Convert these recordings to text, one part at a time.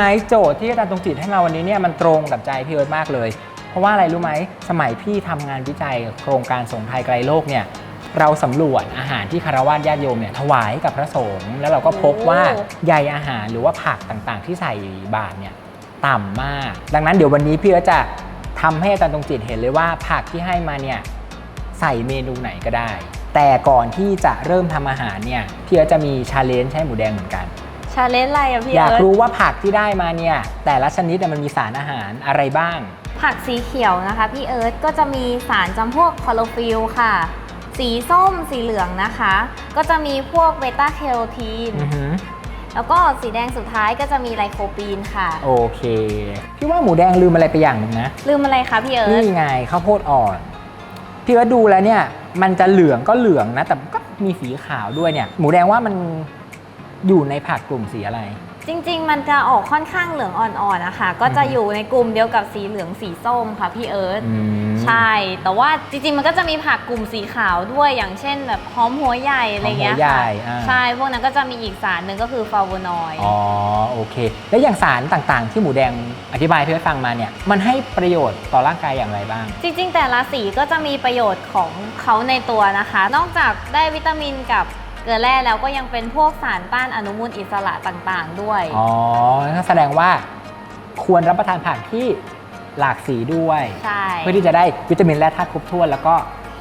ไหมโจทย์ที่อาจารย์ตรงจิตให้มาวันนี้เนี่ยมันตรงกับใจพี่เอิร์ธมากเลย เพราะว่าอะไรรู้ไหมสมัยพี่ทำงานวิจัยโครงการสงไทยไกลโลกเนี่ยเราสำรวจอาหารที่คารวะญาติโยมเนี่ยถวายกับพระสงฆ์แล้วเราก็พบว่าใยอาหารหรือว่าผักต่างๆ ที่ใส่บาตรเนี่ยต่ำมาก ดังนั้นเดี๋ยววันนี้พี่เอิร์ธจะทำให้อาจารย์ตรงจิตเห็นเลยว่าผักที่ให้มาเนี่ยใส่เมนูไหนก็ได้ แต่ก่อนที่จะเริ่มทำอาหารเนี่ยพี่เอิร์ธจะมีชาเลนจ์ให้หมูแดงเหมือนกัน ชาเลนจ์อะไรอะพี่อยากเอิร์ธรู้ว่าผักที่ได้มาเนี่ย แต่ละชนิดเนี่ยมันมีสารอาหารอะไรบ้าง ผักสีเขียวนะคะ พี่เอิร์ธก็จะมีสารจำพวกคลอโรฟิลล์ค่ะ สีส้มสีเหลืองนะคะ ก็จะมีพวกเบต้าแคโรทีน อือหือแล้วก็สีแดงสุดท้ายก็จะมีไลโคปีนค่ะ โอเค พี่ว่าหมูแดงลืมอะไรไปอย่างหนึ่งนะ ลืมอะไรคะพี่เอิร์ธนี่ไงข้าวโพดอ่อน พี่ว่าดูแล้วเนี่ย มันจะเหลืองก็เหลืองนะ แต่ก็มีสีขาวด้วยเนี่ย หมูแดงว่ามัน อยู่ในผักกลุ่มสีอะไร จริง ๆ มันจะออกค่อนข้างเหลืองอ่อนๆนะคะ ก็จะอยู่ในกลุ่มเดียวกับสีเหลืองสีส้มค่ะพี่เอิร์ธ อืม ใช่ แต่ว่าจริงๆ มันก็จะมีผักกลุ่มสีขาวด้วย อย่างเช่นแบบหอมหัวใหญ่อะไรเงี้ยหอมหัวใหญ่ค่ะอ่า ใช่ พวกนั้นก็จะมีอีกสารหนึ่งก็คือฟลาโวนอยด์ อ๋อโอเค แล้วอย่างสารต่างๆ ที่หมูแดงอธิบายให้พี่ฟังมาเนี่ยมันให้ประโยชน์ต่อร่างกายอย่างไรบ้าง จริงๆ แต่ละสีก็จะมีประโยชน์ของเขาในตัวนะคะ นอกจากได้วิตามินกับ เกลือแร่แล้วก็ยังเป็นพวกสารต้านอนุมูลอิสระต่างๆ ด้วย อ๋อนั่นแสดงว่าควรรับประทานผักที่หลากสีด้วย ใช่ เพื่อที่จะได้วิตามินและธาตุครบถ้วนแล้วก็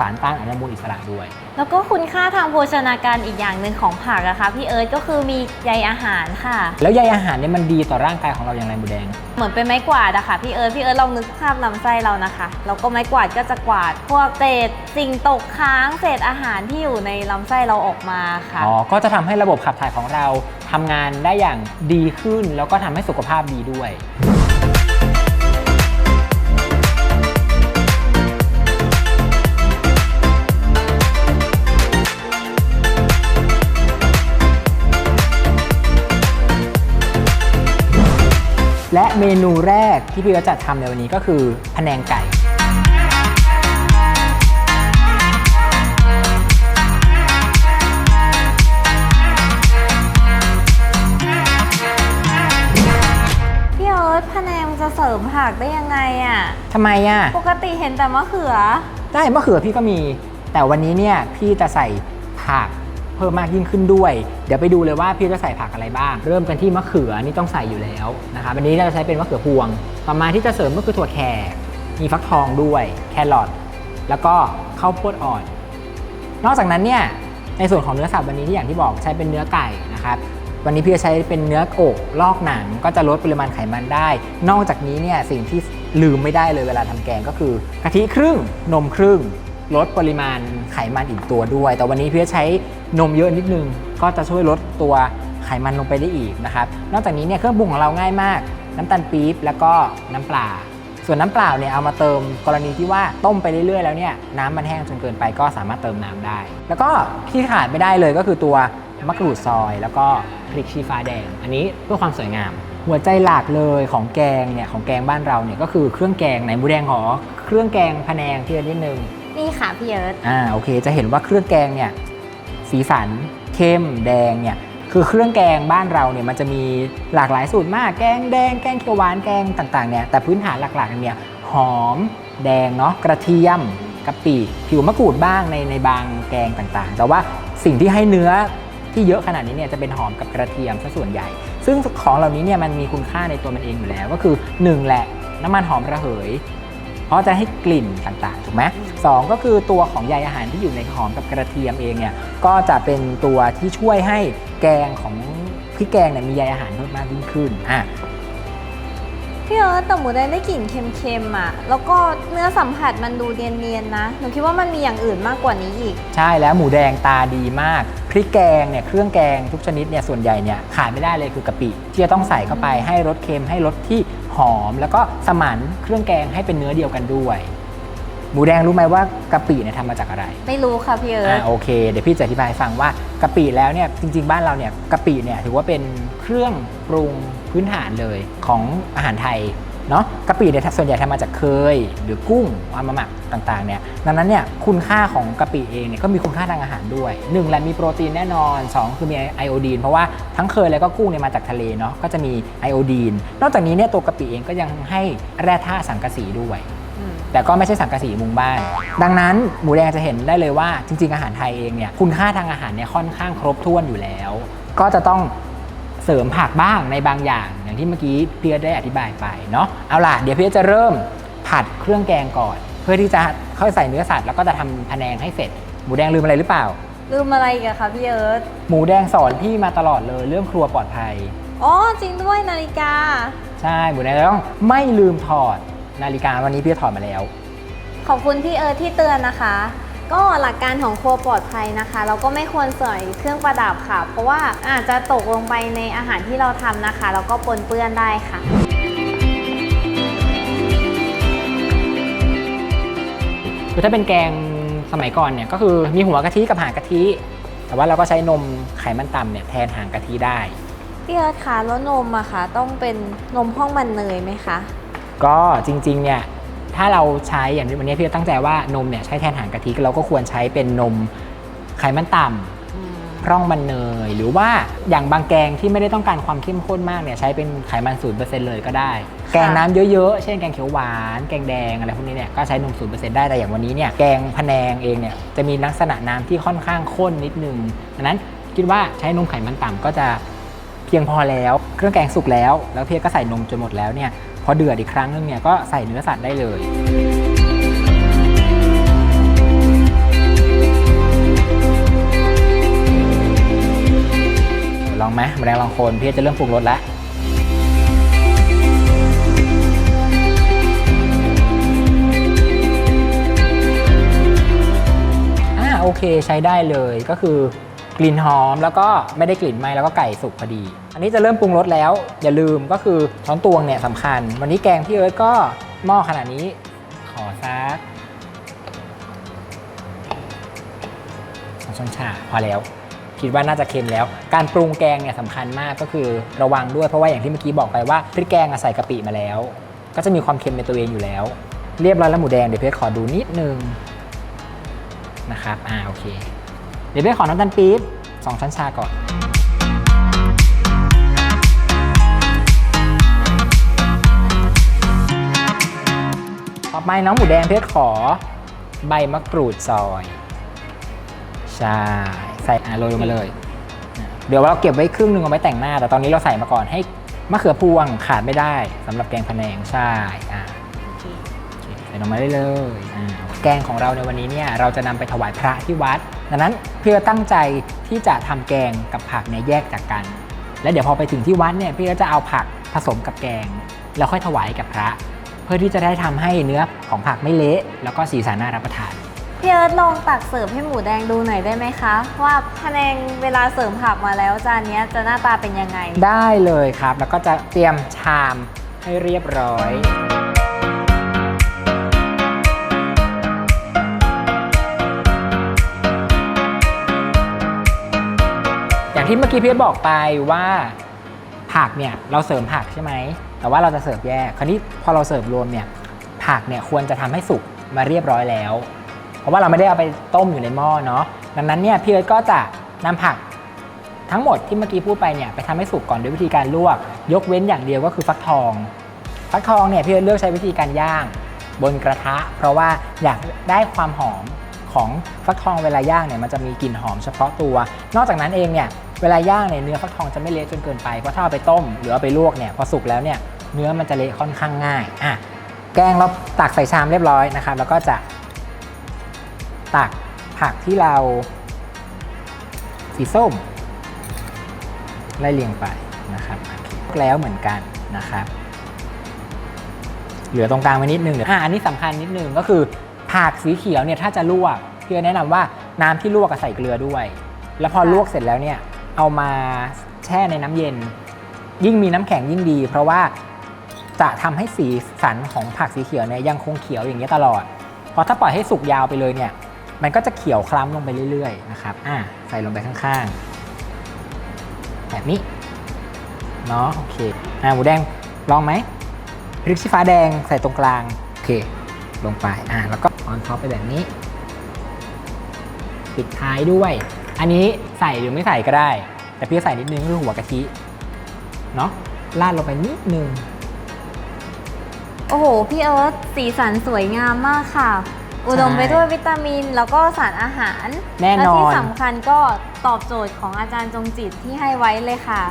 สารต้านอนุมูลอิสระด้วย แล้วก็คุณค่าทางโภชนาการอีกอย่างหนึ่งของผักอะคะพี่เอิร์ธก็คือมีใยอาหารค่ะ แล้วใยอาหารเนี่ยมันดีต่อร่างกายของเราอย่างไรหมูแดง เหมือนเป็นไม้กวาดอะค่ะพี่เอิร์ธพี่เอิร์ธลองนึกภาพลำไส้เรานะคะแล้วก็ไม้กวาดก็จะกวาด พวกเศษสิ่งตกค้างเศษอาหารที่อยู่ในลำไส้เราออกมาค่ะ อ๋อ ก็จะทำให้ระบบขับถ่ายของเราทำงานได้อย่างดีขึ้น แล้วก็ทำให้สุขภาพดีด้วย เมนูแรกที่พี่ก็จะทำในวันนี้ก็คือพะแนงไก่พี่เอิร์ธพะแนงจะเสริมผักได้ยังไงอะทำไมอะ ปกติเห็นแต่มะเขือ ได้มะเขือพี่ก็มี แต่วันนี้เนี่ยพี่จะใส่ผัก เพิ่มมากยิ่งขึ้นด้วย เดี๋ยวไปดูเลยว่าพี่จะใส่ผักอะไรบ้าง เริ่มกันที่มะเขือนี่ต้องใส่อยู่แล้วนะครับวันนี้เราจะใช้เป็นมะเขือพวง ต่อมาที่จะเสริมก็คือถั่วแขกมีฟักทองด้วยแครอทแล้วก็ข้าวโพดอ่อน นอกจากนั้นเนี่ยในส่วนของเนื้อสัตว์วันนี้ที่อย่างที่บอกใช้เป็นเนื้อไก่นะครับวันนี้พี่จะใช้เป็นเนื้ออกลอกหนังก็จะลดปริมาณไขมันได้ นอกจากนี้เนี่ยสิ่งที่ลืมไม่ได้เลยเวลาทำแกงก็คือกะทิครึ่งนมครึ่ง ลดปริมาณไขมันอีกตัวด้วย แต่วันนี้พี่จะใช้นมเยอะนิดนึง ก็จะช่วยลดตัวไขมันลงไปได้อีกนะครับ นอกจากนี้เนี่ยเครื่องปรุงของเราง่ายมาก น้ำตาลปี๊บแล้วก็น้ำปลา ส่วนน้ำเปล่าเนี่ยเอามาเติมกรณีที่ว่าต้มไปเรื่อยๆแล้วเนี่ยน้ำมันแห้งจนเกินไปก็สามารถเติมน้ำได้ แล้วก็ที่ขาดไม่ได้เลยก็คือตัวมะกรูดซอย แล้วก็พริกชี้ฟ้าแดง อันนี้เพื่อความสวยงาม หัวใจหลักเลยของแกงเนี่ยของแกงบ้านเราเนี่ยก็คือเครื่องแกงไหนหมูแดงหอเครื่องแกงพะแนงที่นิดนึง นี่ค่ะพี่เอิร์ธอ่าโอเค จะเห็นว่าเครื่องแกงเนี่ยสีสันเข้มแดงเนี่ยคือเครื่องแกงบ้านเราเนี่ยมันจะมีหลากหลายสูตรมากแกงแดงแกงเขียวหวานแกงต่างๆเนี่ยแต่พื้นฐานหลักๆเนี่ยหอมแดงเนาะกระเทียมกะปิผิวมะกรูดบ้างในในบางแกงต่างๆ แต่ว่าสิ่งที่ให้เนื้อที่เยอะขนาดนี้เนี่ยจะเป็นหอมกับกระเทียมซะส่วนใหญ่ ซึ่งของเหล่านี้เนี่ยมันมีคุณค่าในตัวมันเองอยู่แล้ว ก็คือหนึ่งแหละน้ำมันหอมระเหย เพราะจะให้กลิ่นต่างๆถูกไหม สองก็คือตัวของใยอาหารที่อยู่ในหอมกับกระเทียมเองเนี่ยก็จะเป็นตัวที่ช่วยให้แกงของพริกแกงเนี่ยมีใยอาหารเพิ่มมากยิ่งขึ้นอะพี่เอิร์ธแต่หมูแดงได้กลิ่นเค็มๆอะแล้วก็เนื้อสัมผัสมันดูเนียนๆนะ หนูคิดว่ามันมีอย่างอื่นมากกว่านี้อีก ใช่แล้วหมูแดงตาดีมาก พริกแกงเนี่ยเครื่องแกงทุกชนิดเนี่ยส่วนใหญ่เนี่ยขาดไม่ได้เลยคือกะปิ ที่จะต้องใส่เข้าไปให้รสเค็มให้รสที่หอม แล้วก็สมานเครื่องแกงให้เป็นเนื้อเดียวกันด้วย หมูแดงรู้ไหมว่ากะปิเนี่ยทำมาจากอะไรไม่รู้ค่ะพี่เอิร์อ่าธโอเค เดี๋ยวพี่จะอธิบายให้ฟังว่ากะปิแล้วเนี่ยจริง ๆ บ้านเราเนี่ยกะปิเนี่ยถือว่าเป็นเครื่องปรุงพื้นฐานเลยของอาหารไทยเนาะกะปิเนี่ยส่วนใหญ่ทำมาจากเคย หรือกุ้งเอามาหมักต่างๆเนี่ยดังนั้นเนี่ยคุณค่าของกะปิเองเนี่ยก็มีคุณค่าทางอาหารด้วยหนึ่งแหละมีโปรตีนแน่นอนสองคือมีไอโอดีนเพราะว่าทั้งเคยแล้วก็กุ้งเนี่ยมาจากทะเลเนาะก็จะมีไอโอดีนนอกจากนี้เนี่ยตัวกะปิเองก็ยังให้แร่ธาตุสังกะสีด้วยอืม แต่ก็ไม่ใช่สังกะสีมุงบ้าน ดังนั้นหมูแดงจะเห็นได้เลยว่าจริง ๆ อาหารไทยเองเนี่ยคุณค่าทางอาหารเนี่ยค่อนข้างครบถ้วนอยู่แล้ว ก็จะต้องเสริมผักบ้างในบางอย่าง อย่างที่เมื่อกี้พี่เอิร์ธได้อธิบายไปเนาะเอาล่ะเดี๋ยวพี่เอิร์ธจะเริ่มผัดเครื่องแกงก่อน เพื่อที่จะเข้าใส่เนื้อสัตว์แล้วก็จะทำพะแนงให้เสร็จ หมูแดงลืมอะไรหรือเปล่า ลืมอะไรอีกันคะพี่เอิร์ธหมูแดงสอนพี่มาตลอดเลยเรื่องครัวปลอดภัย อ๋อจริงด้วยนาฬิกา ใช่หมูแดงจะต้องไม่ลืมถอด นาฬิกาวันนี้พี่ถอดมาแล้ว ขอบคุณพี่เอิร์ธที่เตือนนะคะ ก็หลักการของครัวปลอดภัยนะคะ เราก็ไม่ควรใส่เครื่องประดับค่ะ เพราะว่าอาจจะตกลงไปในอาหารที่เราทำนะคะ แล้วก็ปนเปื้อนได้ค่ะ คือถ้าเป็นแกงสมัยก่อนเนี่ยก็คือมีหัวกะทิกับหางกะทิ แต่ว่าเราก็ใช้นมไขมันต่ำเนี่ยแทนหางกะทิได้ พี่เอิร์ธคะแล้วนมอะคะต้องเป็นนมห้องมันเนยไหมคะ ก็จริงๆเนี่ยถ้าเราใช้อย่างที่วันนี้พี่ตั้งใจว่านมเนี่ยใช้แทนหางกะทิเราก็ควรใช้เป็นนมไขมันต่ำร่องมันเนย หรือว่าอย่างบางแกงที่ไม่ได้ต้องการความเข้มข้นมากเนี่ยใช้เป็นไขมันศูนเปอร์เซ็นต์เลยก็ได้ แกงน้ำเยอะๆ เช่นแกงเขียวหวาน แกงแดงอะไรพวกนี้เนี่ยก็ใช้นมศูนเปอร์เซ็นต์ได้แต่อย่างวันนี้เนี่ยแกงพะแนงเองเนี่ยจะมีลักษณะน้ำที่ค่อนข้างข้นนิดนึงดังนั้นคิดว่าใช้นมไขมันต่ำก็จะเพียงพอแล้ว เครื่องแกงสุกแล้ว แล้วเพียก็ใส่นมจนหมดแล้วเนี่ย พอเดือดอีกครั้งนึงเนี่ยก็ใส่เนื้อสัตว์ได้เลยลองไหมแมลงลองคนพี่จะเริ่มปรุงรสแล้วอ่าโอเคใช้ได้เลยก็คือ กลิ่นหอมแล้วก็ไม่ได้กลิ่นไหม้แล้วก็ไก่สุกพอดี อันนี้จะเริ่มปรุงรสแล้ว อย่าลืมก็คือช้อนตวงเนี่ยสำคัญ วันนี้แกงพี่เอิร์ธก็หม้อขนาดนี้ ขอซักสองช้อนชาพอแล้ว คิดว่าน่าจะเค็มแล้ว การปรุงแกงเนี่ยสำคัญมากก็คือระวังด้วยเพราะว่าอย่างที่เมื่อกี้บอกไปว่าพริกแกงใส่กะปิมาแล้ว ก็จะมีความเค็มในตัวเองอยู่แล้ว เรียบร้อยแล้วหมูแดงเดี๋ยวเพื่อขอดูนิดนึงนะครับ อ่า โอเค เดี๋ยวไปขอน้ำตาลปี๊บสองช้อนชาก่อนต่อไปน้องหมูแดงเพชรขอใบมะกรูดซอยใช่ใส่อ่าโรยลงมาเลยอะเดี๋ยวเราเก็บไว้ครึ่งหนึ่งเอาไว้แต่งหน้า แต่ตอนนี้เราใส่มาก่อนให้มะเขือพวงขาดไม่ได้สำหรับแกงพะแนงใช่อ่าโอเคใส่ลงมาได้เลยอ่าแกงของเราในวันนี้เนี่ยเราจะนำไปถวายพระที่วัด ดังนั้นเพื่อตั้งใจที่จะทำแกงกับผักเนี่ยแยกจากกัน แล้วเดี๋ยวพอไปถึงที่วัดเนี่ยพี่ก็จะเอาผักผสมกับแกง แล้วค่อยถวายกับพระ เพื่อที่จะได้ทำให้เนื้อของผักไม่เละแล้วก็สีสันน่ารับประทานพี่เอิร์ธลองตักเสิร์ฟให้หมูแดงดูหน่อยได้ไหมคะ ว่าพะแนงเวลาเสริมผักมาแล้วจานเนี้ยจะหน้าตาเป็นยังไง ได้เลยครับ แล้วก็จะเตรียมชามให้เรียบร้อย ที่เมื่อกี้พี่บอกไปว่าผักเนี่ยเราเสริมผักใช่ไหม แต่ว่าเราจะเสิร์ฟแยก คราวนี้พอเราเสิร์ฟรวมเนี่ยผักเนี่ยควรจะทำให้สุกมาเรียบร้อยแล้ว เพราะว่าเราไม่ได้เอาไปต้มอยู่ในหม้อเนาะ ดังนั้นเนี่ยพี่เอิร์ธก็จะนำผักทั้งหมดที่เมื่อกี้พูดไปเนี่ยไปทำให้สุกก่อนด้วยวิธีการลวก ยกเว้นอย่างเดียวก็คือฟักทอง ฟักทองเนี่ยพี่เอิร์ธเลือกใช้วิธีการย่าง บนกระทะ เพราะว่าอยากได้ความหอมของฟักทองเวลาย่างเนี่ยมันจะมีกลิ่นหอมเฉพาะตัว นอกจากนั้นเองเนี่ย เวลาย่างเนี่ยเนื้อฟักทองจะไม่เละจนเกินไป เพราะถ้าเอาไปต้มหรือเอาไปลวกเนี่ยพอสุกแล้วเนี่ยเนื้อมันจะเละค่อนข้างง่ายอะแกงเราตักใส่ชามเรียบร้อยนะครับแล้วก็จะตักผักที่เราสีส้มไล่เรียงไปนะครับแล้วเหมือนกันนะครับ เหลือตรงกลางไว้นิดนึงอ่าอันนี้สำคัญนิดนึงก็คือผักสีเขียวเนี่ยถ้าจะลวกพี่แนะนำว่าน้ำที่ลวกอะใส่เกลือด้วย แล้วพอลวกเสร็จแล้วเนี่ย เอามาแช่ในน้ำเย็น ยิ่งมีน้ำแข็งยิ่งดี เพราะว่าจะทำให้สีสันของผักสีเขียวเนี่ยยังคงเขียวอย่างนี้ยตลอด เพราะถ้าปล่อยให้สุกยาวไปเลยเนี่ย มันก็จะเขียวคล้ำลงไปเรื่อยๆนะครับอ่าใส่ลงไปข้างๆ แบบนี้เนาะโอเคอ่าหมูแดงลองไหมพริกชี้ฟ้าแดงใส่ตรงกลางโอเค ลงไปอ่าแล้วก็ออนท็อปไปแบบนี้ ปิดท้ายด้วย อันนี้ใส่หรือไม่ใส่ก็ได้ แต่พี่จะใส่นิดนึงคือหัวกะทิเนาะราดลงไปนิดนึง โอ้โห พี่เอิร์ธสีสันสวยงามมากค่ะ อุดมไปด้วยวิตามิน แล้วก็สารอาหารแน่นอนและที่สำคัญก็ตอบโจทย์ของอาจารย์จงจิตที่ให้ไว้เลยค่ะ